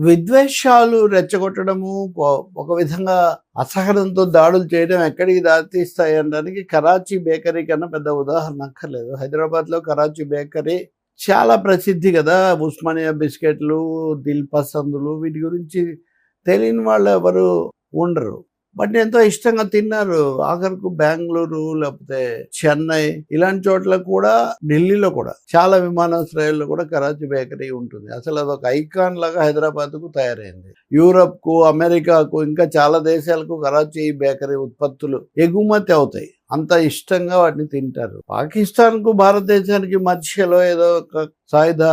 విద్వేషాలు రెచ్చగొట్టడము ఒక విధంగా అసహనంతో దాడులు చేయడం ఎక్కడికి దారితీస్తాయి అనడానికి కరాచీ బేకరీ కన్నా పెద్ద ఉదాహరణ అక్కర్లేదు. హైదరాబాద్లో కరాచీ బేకరీ చాలా ప్రసిద్ధి కదా. ఉస్మానియా బిస్కెట్లు దిల్ పసందులు వీటి గురించి తెలియని వాళ్ళు ఎవరు ఉండరు. బట్ ఎంతో ఇష్టంగా తిన్నారు. ఆఖరికి బెంగళూరు లేకపోతే చెన్నై ఇలాంటి చోట్ల కూడా ఢిల్లీలో కూడా చాలా విమానాశ్రయాల్లో కూడా కరాచీ బేకరీ ఉంటుంది. అసలు అదొక ఐకాన్ లాగా హైదరాబాద్కు తయారైంది. యూరప్కు అమెరికాకు ఇంకా చాలా దేశాలకు కరాచీ బేకరీ ఉత్పత్తులు ఎగుమతి అవుతాయి. అంత ఇష్టంగా వాటిని తింటారు. పాకిస్తాన్కు భారతదేశానికి మధ్యలో ఏదో ఒక సాయుధ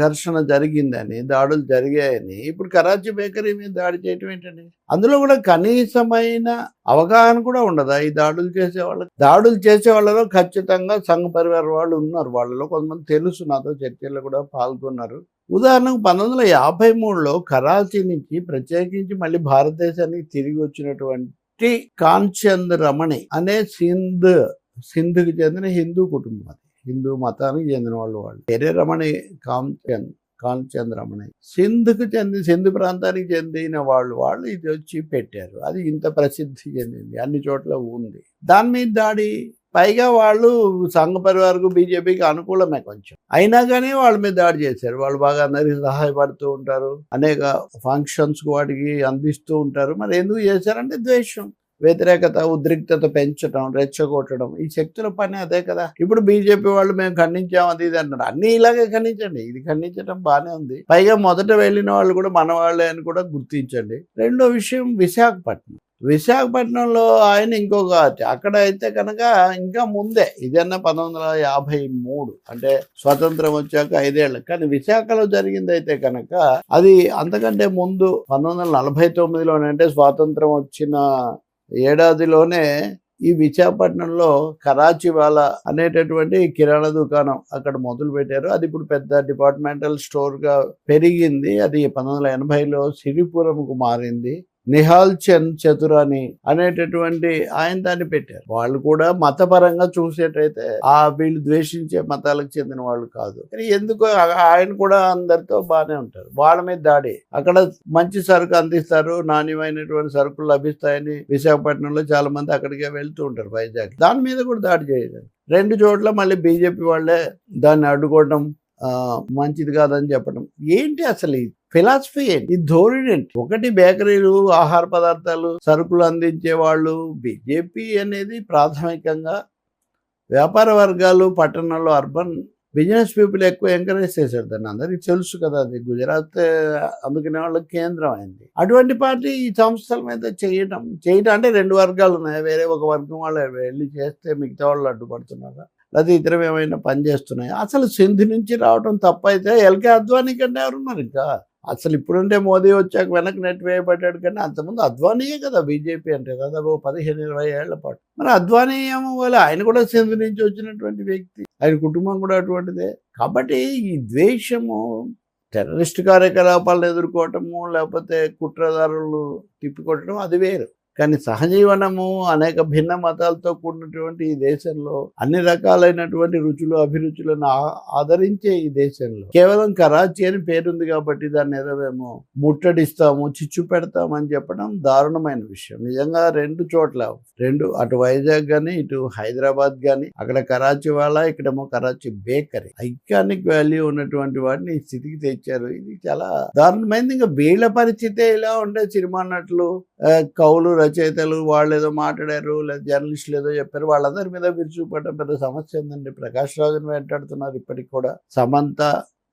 ఘర్షణ జరిగిందని దాడులు జరిగాయని ఇప్పుడు కరాచీ బేకరీ మీద దాడి చేయటం ఏంటండి? అందులో కూడా కనీసమైన అవగాహన కూడా ఉండదా ఈ దాడులు చేసే వాళ్ళకి? దాడులు చేసే వాళ్ళలో ఖచ్చితంగా సంఘ పరివార వాళ్ళు ఉన్నారు. వాళ్ళలో కొంతమంది తెలుసు నాతో చర్చల్లో కూడా పాల్గొన్నారు. ఉదాహరణకు పంతొమ్మిది వందల యాభై మూడులో కరాచీ నుంచి ప్రత్యేకించి మళ్ళీ భారతదేశానికి తిరిగి వచ్చినటువంటి కాంచంద్ రమణి అనే సింధ్ సింధుకి చెందిన హిందూ కుటుంబం అది. హిందూ మతానికి చెందిన వాళ్ళు వాళ్ళు. ఎరే రమణి కాంచంద్ కాంచంద్ రమణి. సింధుకు చెంది సింధు ప్రాంతానికి చెందిన వాళ్ళు వాళ్ళు ఇది వచ్చి పెట్టారు. అది ఇంత ప్రసిద్ధి చెందింది. అన్ని చోట్ల ఉంది. దాని మీద దాడి పైగా వాళ్ళు సంఘ పరివారకు బీజేపీకి అనుకూలమే కొంచెం. అయినా కానీ వాళ్ళ మీద దాడి చేశారు. వాళ్ళు బాగా అందరికి సహాయపడుతూ ఉంటారు. అనేక ఫంక్షన్స్ వాటికి అందిస్తూ ఉంటారు. మరి ఎందుకు చేశారంటే ద్వేషం. వ్యతిరేకత ఉద్రిక్తత పెంచడం రెచ్చగొట్టడం ఈ శక్తుల పని అదే కదా. ఇప్పుడు బీజేపీ వాళ్ళు మేము ఖండించాం అది ఇది అన్నారు అన్ని ఇలాగే ఖండించండి. ఇది ఖండించడం బాగానే ఉంది. పైగా మొదట వెళ్ళిన వాళ్ళు కూడా మన వాళ్ళే అని కూడా గుర్తించండి. రెండో విషయం విశాఖపట్నం. విశాఖపట్నంలో ఆయన ఇంకొక అక్కడ అయితే కనుక ఇంకా ముందే ఇదన్నా పంతొమ్మిది వందల యాభై మూడు అంటే స్వతంత్రం వచ్చాక ఐదేళ్ళు. కానీ విశాఖలో జరిగింది అయితే కనుక అది అంతకంటే ముందు పంతొమ్మిది వందల నలభై తొమ్మిదిలోనే అంటే స్వాతంత్రం వచ్చిన ఏడాదిలోనే ఈ విశాఖపట్నంలో కరాచీ అనేటటువంటి కిరాణా దుకాణం అక్కడ మొదలు పెట్టారు అది ఇప్పుడు పెద్ద డిపార్ట్మెంటల్ స్టోర్గా పెరిగింది. అది పంతొమ్మిది వందల ఎనభైలో సిరిపురంకు మారింది. నిహాల్ చంద్ చతురాని అనేటటువంటి ఆయన దాన్ని పెట్టారు. వాళ్ళు కూడా మతపరంగా చూసేటైతే ఆ వీళ్ళు ద్వేషించే మతాలకు చెందిన వాళ్ళు కాదు. కానీ ఎందుకో ఆయన కూడా అందరితో బాగానే ఉంటారు. వాళ్ళ మీద దాడి. అక్కడ మంచి సరుకు అందిస్తారు. నాణ్యమైనటువంటి సరుకులు లభిస్తాయని విశాఖపట్నంలో చాలా మంది అక్కడికే వెళ్తూ ఉంటారు వైజాగ్. దాని మీద కూడా దాడి చేయలేదు. రెండు చోట్ల మళ్ళీ బీజేపీ వాళ్ళే దాన్ని అడ్డుకోవడం ఆ, మంచిది కాదని చెప్పడం ఏంటి అసలు ఫిలాసఫీ ఏంటి? ఈ ధోరణి ఏంటి? ఒకటి బేకరీలు ఆహార పదార్థాలు సరుకులు అందించే వాళ్ళు బీజేపీ అనేది ప్రాథమికంగా వ్యాపార వర్గాలు పట్టణాల్లో అర్బన్ బిజినెస్ పీపుల్ ఎక్కువ ఎంకరేజ్ చేశారు. దాన్ని అందరికీ తెలుసు కదా అది. గుజరాత్ అందుకునే వాళ్ళకి కేంద్రం అయింది. అటువంటి పార్టీ ఈ సంస్థల మీద చేయటం చేయటం అంటే రెండు వర్గాలు ఉన్నాయి. వేరే ఒక వర్గం వాళ్ళు వెళ్ళి చేస్తే మిగతా వాళ్ళు అడ్డుపడుతున్నారా? లేదా ఇతరం ఏమైనా పని చేస్తున్నాయి? అసలు సింధు నుంచి రావడం తప్పైతే ఎల్కే అద్వానీ కంటే ఎవరున్నారు ఇంకా? అసలు ఇప్పుడుంటే మోదీ వచ్చాక వెనక్కి నెట్టివేయబడ్డాడు కానీ అంతకుముందు అద్వానీయే కదా బీజేపీ అంటే దాదాపు పదిహేను ఇరవై ఏళ్ళ పాటు. మరి అద్వానీ ఏమో వాళ్ళు ఆయన కూడా సింధు నుంచి వచ్చినటువంటి వ్యక్తి ఆయన కుటుంబం కూడా అటువంటిదే. కాబట్టి ఈ ద్వేషము టెర్రరిస్ట్ కార్యకలాపాలను ఎదుర్కోవటము లేకపోతే కుట్రదారులు తిప్పికొట్టడం అది వేరు. కానీ సహజీవనము అనేక భిన్న మతాలతో కూడినటువంటి ఈ దేశంలో అన్ని రకాలైనటువంటి రుచులు అభిరుచులను ఆ- ఆదరించే ఈ దేశంలో. కేవలం కరాచీ అని పేరుంది కాబట్టి దాన్ని ఏదో మేము ముట్టడిస్తాము చిచ్చు పెడతామని చెప్పడం దారుణమైన విషయం. నిజంగా రెండు చోట్ల రెండు అటు వైజాగ్ కానీ ఇటు హైదరాబాద్ కానీ అక్కడ కరాచీ వాళ్ళ ఇక్కడేమో కరాచీ బేకరీ. ఐకానిక్ వాల్యూ ఉన్నటువంటి వాటిని ఈ స్థితికి తెచ్చారు. ఇది చాలా దారుణమైంది. ఇంకా వీళ్ళ పరిస్థితే ఇలా ఉండే సినిమా నటులు కౌలు రచయితలు వాళ్ళు ఏదో మాట్లాడారు లేదా జర్నలిస్టులు ఏదో చెప్పారు వాళ్ళందరి మీద విరుచుకుపడడం పెద్ద సమస్య ఉందండి. ప్రకాష్ రాజుని వెంటాడుతున్నారు ఇప్పటికి కూడా. సమంత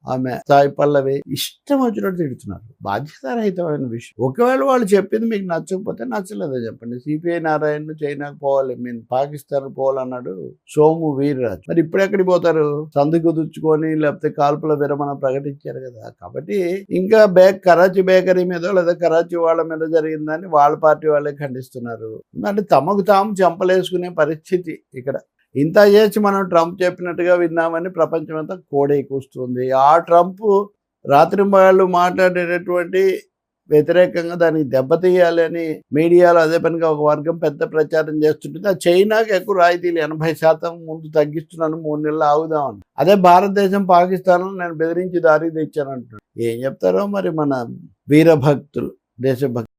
ఆమె సాయి పల్లవి ఇష్టం వచ్చినట్టు తిడుతున్నారు. బాధ్యతారహితమైన విషయం. ఒకవేళ వాళ్ళు చెప్పింది మీకు నచ్చకపోతే నచ్చలేదో చెప్పండి. సిపిఐ నారాయణ చైనాకు పోవాలి. మీన్ పాకిస్తాన్ పోవాలన్నాడు సోము వీర్రాజ్. మరి ఇప్పుడు ఎక్కడికి పోతారు? సందు కుదుర్చుకొని లేకపోతే కాల్పుల విరమణ ప్రకటించారు కదా. కాబట్టి ఇంకా బేక్ కరాచీ బేకరీ మీద లేదా కరాచీ వాళ్ళ మీద జరిగిందని వాళ్ళ పార్టీ వాళ్ళే ఖండిస్తున్నారు. అంటే తమకు తాము చంపలేసుకునే పరిస్థితి ఇక్కడ. ఇంత చేసి మనం ట్రంప్ చెప్పినట్టుగా విన్నామని ప్రపంచమంతా కోడై కూస్తుంది. ఆ ట్రంప్ రాత్రి వాళ్ళు మాట్లాడేటటువంటి వ్యతిరేకంగా దానికి దెబ్బతీయాలి అని మీడియాలో అదే పనిగా ఒక వర్గం పెద్ద ప్రచారం చేస్తుంటుంది. ఆ చైనాకి ఎక్కువ రాయితీలు ఎనభై శాతం ముందు తగ్గిస్తున్నాను మూడు నెలలు ఆగుదామని. అదే భారతదేశం పాకిస్తాన్ నేను బెదిరించి దారి తెచ్చాను అంటున్నాను ఏం చెప్తారో మరి మన వీరభక్తులు దేశభక్తులు.